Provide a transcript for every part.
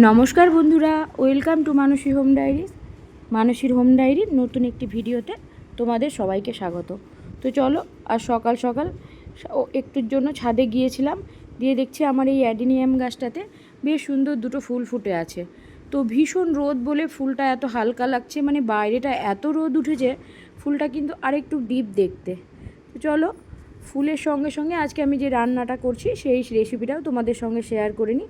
নমস্কার বন্ধুরা, welcome to Manasi home diaries মানসীর home ডায়েরির নতুন একটি ভিডিওতে তোমাদের সবাইকে স্বাগত। তো চলো আর সকাল সকাল একটুর জন্য ছাদে গিয়েছিলাম, দিয়ে দেখছি আমার এই অ্যাডিনিয়াম গাছটাতে বেশ সুন্দর দুটো ফুল ফুটে আছে। তো ভীষণ রোদ বলে ফুলটা এত হালকা লাগছে মানে বাইরেটা এত রোদ উঠেছে, ফুলটা কিন্তু আরেকটু ডিপ দেখতে। তো চলো, ফুলের সঙ্গে সঙ্গে আজকে আমি যে রান্নাটা করছি, সেই রেসিপিটাও তোমাদের সঙ্গে শেয়ার করে নিই।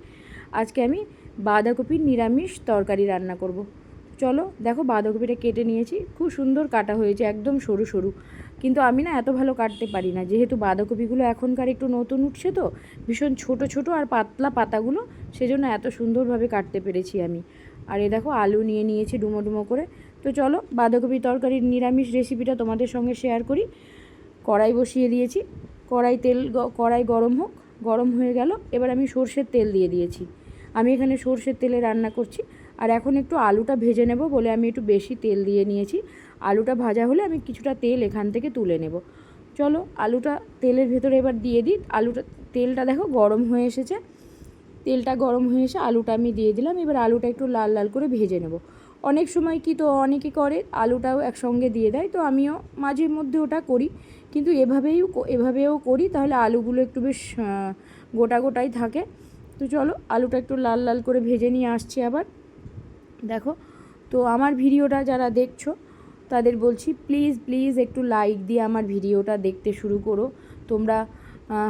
আজকে আমি বাঁধাকপির নিরামিষ তরকারি রান্না করব। চলো দেখো বাঁধাকপিটা কেটে নিয়েছি, খুব সুন্দর কাটা হয়েছে, একদম সরু সরু। কিন্তু আমি না এত ভালো কাটতে পারি না, যেহেতু বাঁধাকপিগুলো এখনকার একটু নতুন উঠছে তো, ভীষণ ছোট ছোট আর পাতলা পাতাগুলো, সেজন্য এত সুন্দরভাবে কাটতে পেরেছি আমি। আর এ দেখো আলু নিয়ে নিয়েছি ডুমো ডুমো করে। তো চলো বাঁধাকপি তরকারির নিরামিষ রেসিপিটা তোমাদের সঙ্গে শেয়ার করি। কড়াই বসিয়ে দিয়েছি, কড়াই তেল কড়াই গরম হোক, গরম হয়ে গেল, এবার আমি সর্ষের তেল দিয়ে দিয়েছি। আমি এখানে সর্ষের তেলে রান্না করছি। আর এখন একটু আলুটা ভেজে নেব বলে আমি একটু বেশি তেল দিয়ে নিয়েছি। আলুটা ভাজা হলে আমি কিছুটা তেল এখান থেকে তুলে নেব। চলো আলুটা তেলের ভেতরে এবার দিয়ে দিই। আলুটা, তেলটা দেখো গরম হয়ে এসেছে। তেলটা গরম হয়ে এসে আলুটা আমি দিয়ে দিলাম। এবার আলুটা একটু লাল লাল করে ভেজে নেব। অনেক সময় কি তো অনেকে করে, আলুটাও একসঙ্গে দিয়ে দেয়। তো আমিও মাঝে মধ্যে ওটা করি। কিন্তু এভাবেই এভাবেও করি। তাহলে আলুগুলো একটু বেশ গোটা গোটাই থাকে। তো চলো আলুটা একটু লাল লাল করে ভেজে নিয়ে আসছি আবার। দেখো, তো আমার ভিডিওটা যারা দেখছ, তাদের বলছি প্লিজ প্লিজ একটু লাইক দিয়ে আমার ভিডিওটা দেখতে শুরু করো। তোমরা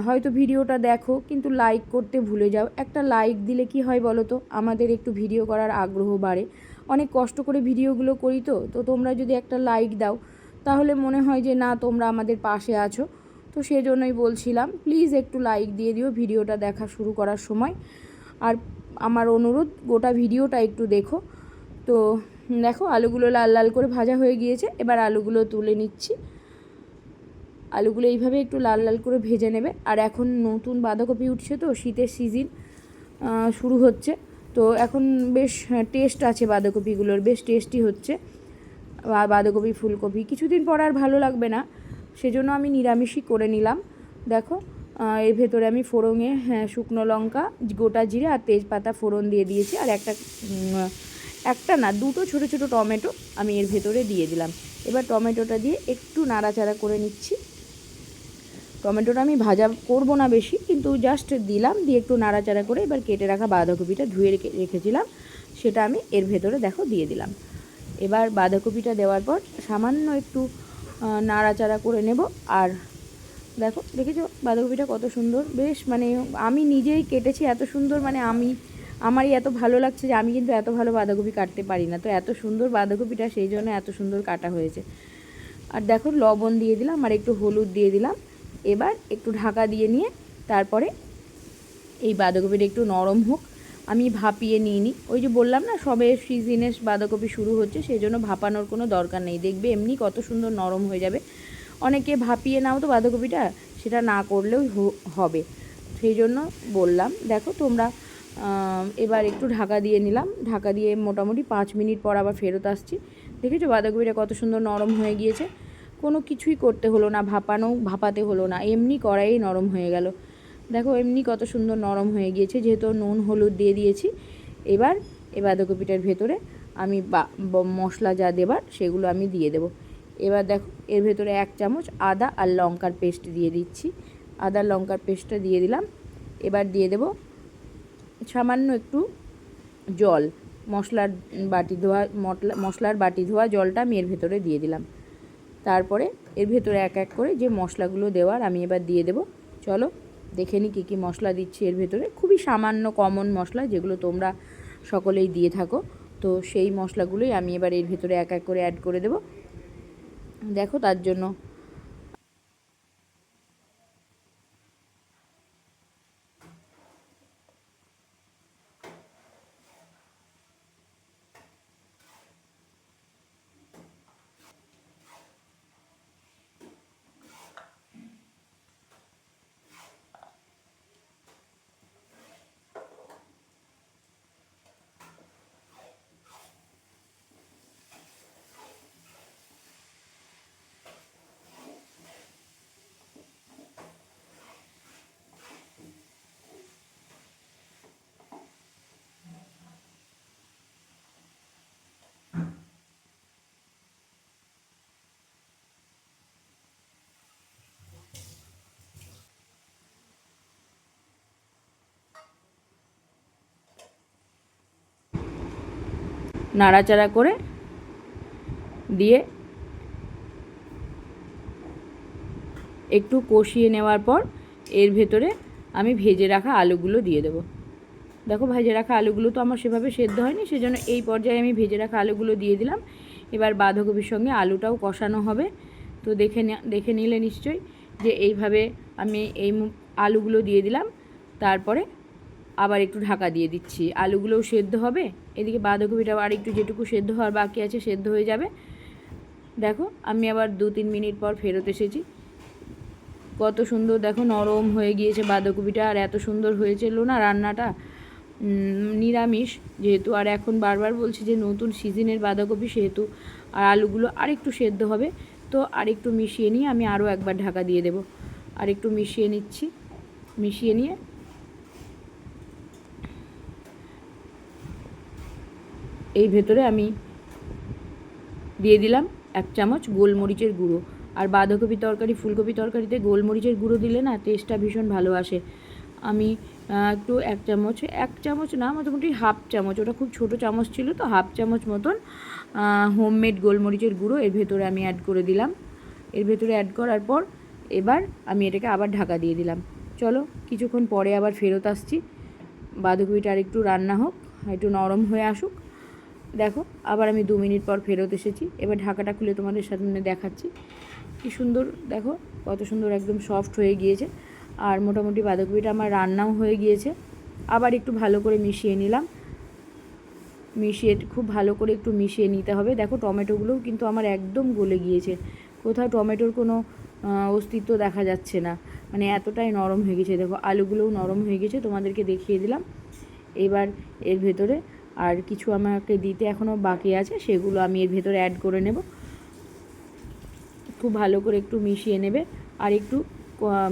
হয়তো ভিডিওটা দেখো, কিন্তু লাইক করতে ভুলে যাও। একটা লাইক দিলে কি হয় বলো তো? আমাদের একটু ভিডিও করার আগ্রহ বাড়ে। অনেক কষ্ট করে ভিডিওগুলো করি তো তো তোমরা যদি একটা লাইক দাও, তাহলে মনে হয় যে না, তোমরা আমাদের পাশে আছো। তো সেজন্যই বলছিলাম প্লিজ একটু লাইক দিয়ে দিও ভিডিওটা দেখা শুরু করার সময়। আর আমার অনুরোধ, গোটা ভিডিওটা একটু দেখো। তো দেখো, আলুগুলো লাল লাল করে ভাজা হয়ে গিয়েছে, এবার আলুগুলো তুলে নিচ্ছি। আলুগুলো এইভাবে একটু লাল লাল করে ভেজে নেবে। আর এখন নতুন বাঁধাকপি উঠছে তো, শীতের সিজন শুরু হচ্ছে। তো এখন বেশ টেস্ট আছে বাঁধাকপিগুলোর, বেশ টেস্টি হচ্ছে। বাঁধাকপি, ফুলকপি, কিছুদিন পর আর ভালো লাগবে না। সেজন্য আমি নিরামিষই করে নিলাম। দেখো এর ভেতরে আমি ফোড়ঙে হ্যাঁ শুকনো লঙ্কা, গোটা জিরে আর তেজপাতা ফোড়ন দিয়ে দিয়েছি। আর একটা একটা না, দুটো ছোট ছোট টমেটো আমি এর ভেতরে দিয়ে দিলাম। এবার টমেটোটা দিয়ে একটু নাড়াচাড়া করে নিচ্ছি। টমেটোটা আমি ভাজা করব না বেশি, কিন্তু জাস্ট দিলাম, দিয়ে একটু নাড়াচাড়া করে এবার কেটে রাখা বাঁধাকপিটা ধুয়ে রেখে, রেখেছিলাম। সেটা আমি এর ভেতরে, দেখো, দিয়ে দিলাম। এবার বাঁধাকপিটা দেওয়ার পর সামান্য একটু নাড়াচাড়া করে নেব। আর দেখো, দেখেছ বাঁধাকপিটা কত সুন্দর? বেশ মানে আমি নিজেই কেটেছি এত সুন্দর মানে আমি, আমারই এত ভালো লাগছে যে আমি কিন্তু এত ভালো বাঁধাকপি কাটতে পারি না। তো এত সুন্দর বাঁধাকপিটা, সেই জন্য এত সুন্দর কাটা হয়েছে। আর দেখো, লবণ দিয়ে দিলাম, আর একটু হলুদ দিয়ে দিলাম। এবার একটু ঢাকা দিয়ে নিয়ে তারপরে এই বাঁধাকপিটা একটু নরম হোক। আমি ভাপিয়ে নিই ওই যে বললাম না, সবে সিজনে বাঁধাকপি শুরু হচ্ছে সেই জন্য ভাপানোর কোনো দরকার নেই। দেখবে এমনি কত সুন্দর নরম হয়ে যাবে। অনেকে ভাপিয়ে নাও তো বাঁধাকপিটা, সেটা না করলেও হবে। সেই জন্য বললাম, দেখো তোমরা এবার একটু ঢাকা দিয়ে নিলাম। ঢাকা দিয়ে মোটামুটি পাঁচ মিনিট পর আবার ফেরত আসছি। দেখেছ বাঁধাকপিটা কত সুন্দর নরম হয়ে গিয়েছে? কোনো কিছুই করতে হলো না, ভাপানো, ভাপাতে হলো না। এমনি কড়াই নরম হয়ে গেল। দেখো এমনি কত সুন্দর নরম হয়ে গিয়েছে, যেহেতু নুন, হলুদ দিয়ে দিয়েছি। এবার এ বাঁধাকপিটার ভেতরে আমি মশলা যা দেবার সেগুলো আমি দিয়ে দেবো। এবার দেখো এর ভেতরে এক চামচ আদা আর লঙ্কার পেস্ট দিয়ে দিচ্ছি। আদা, লঙ্কার পেস্টটা দিয়ে দিলাম। এবার দিয়ে দেবো সামান্য একটু জল। মশলার বাটি ধোয়া মশলার বাটি ধোয়া জলটা আমি এর ভেতরে দিয়ে দিলাম। তারপরে এর ভেতরে এক এক করে যে মশলাগুলো দেওয়ার আমি এবার দিয়ে দেবো। চলো দেখে নিই কী কী মশলা দিচ্ছি এর ভেতরে। খুবই সামান্য কমন মশলা যেগুলো তোমরা সকলেই দিয়ে থাকো। তো সেই মশলাগুলোই আমি এবার এর ভেতরে এক এক করে অ্যাড করে দেবো। দেখো তার জন্য নাড়াচাড়া করে দিয়ে একটু কষিয়ে নেওয়ার পর এর ভেতরে আমি ভেজে রাখা আলুগুলো দিয়ে দেবো। দেখো ভেজে রাখা আলুগুলো তো আমার সেভাবে সেদ্ধ হয়নি, সেজন্য এই পর্যায়ে আমি ভেজে রাখা আলুগুলো দিয়ে দিলাম। এবার বাঁধাকপির সঙ্গে আলুটাও কষানো হবে। তো দেখে দেখে নিলে নিশ্চয়ই যে এইভাবে আমি এই আলুগুলো দিয়ে দিলাম। তারপরে আবার একটু ঢাকা দিয়ে দিচ্ছি। আলুগুলোও সেদ্ধ হবে। এদিকে বাঁধাকপিটা আর একটু যেটুকু সেদ্ধ হওয়ার বাকি আছে সেদ্ধ হয়ে যাবে। দেখো, আমি আবার দু তিন মিনিট পর ফেরত এসেছি। কত সুন্দর দেখো, নরম হয়ে গিয়েছে বাঁধাকপিটা আর এত সুন্দর হয়েছিল না রান্নাটা? নিরামিষ যেহেতু। আর এখন বারবার বলছি যে নতুন সিজনের বাঁধাকপি সেহেতু আর আলুগুলো আরেকটু সেদ্ধ হবে। তো আরেকটু মিশিয়ে নিয়ে আমি আরও একবার ঢাকা দিয়ে দেব। আর একটু মিশিয়ে নিচ্ছি। মিশিয়ে নিয়ে এই ভেতরে আমি দিয়ে দিলাম এক চামচ গোলমরিচের গুঁড়ো। আর বাঁধাকপি তরকারি, ফুলকপি তরকারিতে গোলমরিচের গুঁড়ো দিলে না টেস্টটা ভীষণ ভালো আসে। আমি একটু এক চামচ এক চামচ না, মোটামুটি হাফ চামচ, ওটা খুব ছোট চামচ ছিল তো হাফ চামচ মতন হোমমেড গোলমরিচের গুঁড়ো এর ভেতরে আমি অ্যাড করে দিলাম। এর ভেতরে অ্যাড করার পর এবার আমি এটাকে আবার ঢাকা দিয়ে দিলাম। চলো, কিছুক্ষণ পরে আবার ফেরত আসছি। বাঁধাকপিটা আর একটু রান্না হোক, একটু নরম হয়ে আসুক। দেখো, আবার আমি দু মিনিট পর ফেরত এসেছি। এবার ঢাকাটা খুলে তোমাদের সামনে দেখাচ্ছি। কি সুন্দর, দেখো, কত সুন্দর একদম সফট হয়ে গিয়েছে। আর মোটামুটি বাঁধাকপিটা আমার রান্নাও হয়ে গিয়েছে। আবার একটু ভালো করে মিশিয়ে নিলাম। মিশিয়ে, খুব ভালো করে একটু মিশিয়ে নিতে হবে। দেখো, টমেটোগুলোও কিন্তু আমার একদম গলে গিয়েছে। কোথাও টমেটোর কোনো অস্তিত্ব দেখা যাচ্ছে না। মানে এতটাই নরম হয়ে গেছে দেখো, আলুগুলোও নরম হয়ে গেছে তোমাদেরকে দেখিয়ে দিলাম। এবার এর ভেতরে আর কিছু আমাকে দিতে এখনও বাকি আছে, সেগুলো আমি এর ভেতরে অ্যাড করে নেব। খুব ভালো করে একটু মিশিয়ে নেবে। আর একটু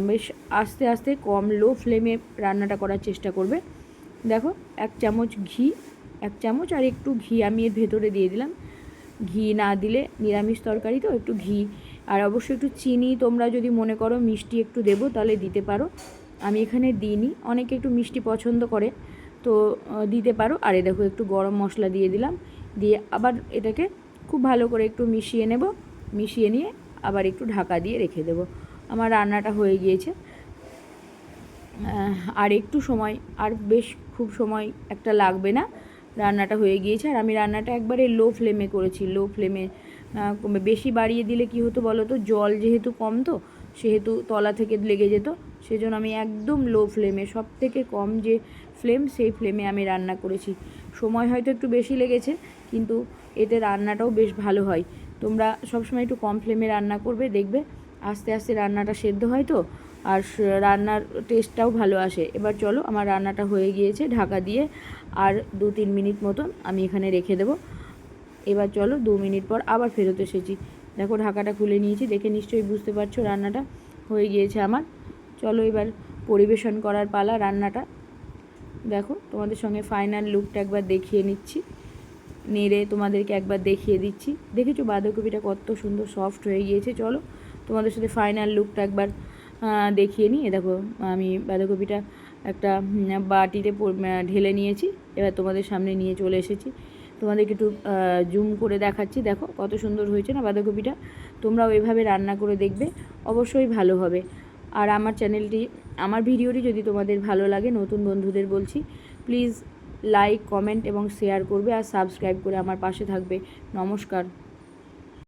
বেশ আস্তে আস্তে কম লো ফ্লেমে রান্নাটা করার চেষ্টা করবে। দেখো, এক চামচ ঘি, এক চামচ আর একটু ঘি আমি এর ভেতরে দিয়ে দিলাম। ঘি না দিলে নিরামিষ তরকারি তো, একটু ঘি। আর অবশ্যই একটু চিনি তোমরা যদি মনে করো মিষ্টি একটু দেবো, তাহলে দিতে পারো। আমি এখানে দিইনি, অনেকে একটু মিষ্টি পছন্দ করে। তো দিতে পারো। আর এ দেখো একটু গরম মশলা দিয়ে দিলাম। দিয়ে আবার এটাকে খুব ভালো করে একটু মিশিয়ে নেব। মিশিয়ে নিয়ে আবার একটু ঢাকা দিয়ে রেখে দেবো। আমার রান্নাটা হয়ে গিয়েছে। আর একটু সময়, আর বেশ খুব সময় একটা লাগবে না। রান্নাটা হয়ে গিয়েছে। আর আমি রান্নাটা একবারে লো ফ্লেমে করেছি। লো ফ্লেমে বেশি বাড়িয়ে দিলে কি হতো বলো তো? জল যেহেতু কম তো, সেহেতু তলা থেকে লেগে যেত। সেজন্য আমি একদম লো ফ্লেমে সব থেকে কম যে ফ্লেম সেই ফ্লেমে আমি রান্না করেছি। সময় হয়তো একটু বেশি লেগেছে, কিন্তু এতে রান্নাটাও বেশ ভালো হয়। তোমরা সবসময় একটু কম ফ্লেমে রান্না করবে, দেখবে আস্তে আস্তে রান্নাটা সেদ্ধ হয় তো, আর রান্নার টেস্টটাও ভালো আসে। এবার চলো, আমার রান্নাটা হয়ে গিয়েছে ঢাকা দিয়ে, আর দু তিন মিনিট মতন আমি এখানে রেখে দেবো। এবার চলো, দু মিনিট পর আবার ফেরত এসেছি। দেখো, ঢাকাটা খুলে নিয়েছি, দেখে নিশ্চয়ই বুঝতে পারছ রান্নাটা হয়ে গিয়েছে আমার। চলো এবার পরিবেশন করার পালা রান্নাটা। দেখো, তোমাদের সঙ্গে ফাইনাল লুকটা একবার দেখিয়ে নিচ্ছি। নেড়ে তোমাদেরকে একবার দেখিয়ে দিচ্ছি। দেখেছ, বাঁধাকপিটা কত সুন্দর সফট হয়ে গিয়েছে। চলো, তোমাদের সাথে ফাইনাল লুকটা একবার দেখিয়ে নিই। দেখো, আমি বাঁধাকপিটা একটা বাটিতে ঢেলে নিয়েছি। এবার তোমাদের সামনে নিয়ে চলে এসেছি। তোমাদেরকে একটু জুম করে দেখাচ্ছি। দেখো, কত সুন্দর হয়েছে না বাঁধাকপিটা? তোমরাও এভাবে রান্না করে দেখবে, অবশ্যই ভালো হবে। আর আমার চ্যানেলটি, আমার ভিডিওটি যদি তোমাদের ভালো লাগে, নতুন বন্ধুদের বলছি প্লিজ লাইক কমেন্ট এবং শেয়ার করবে আর সাবস্ক্রাইব করে আমার পাশে থাকবে। নমস্কার।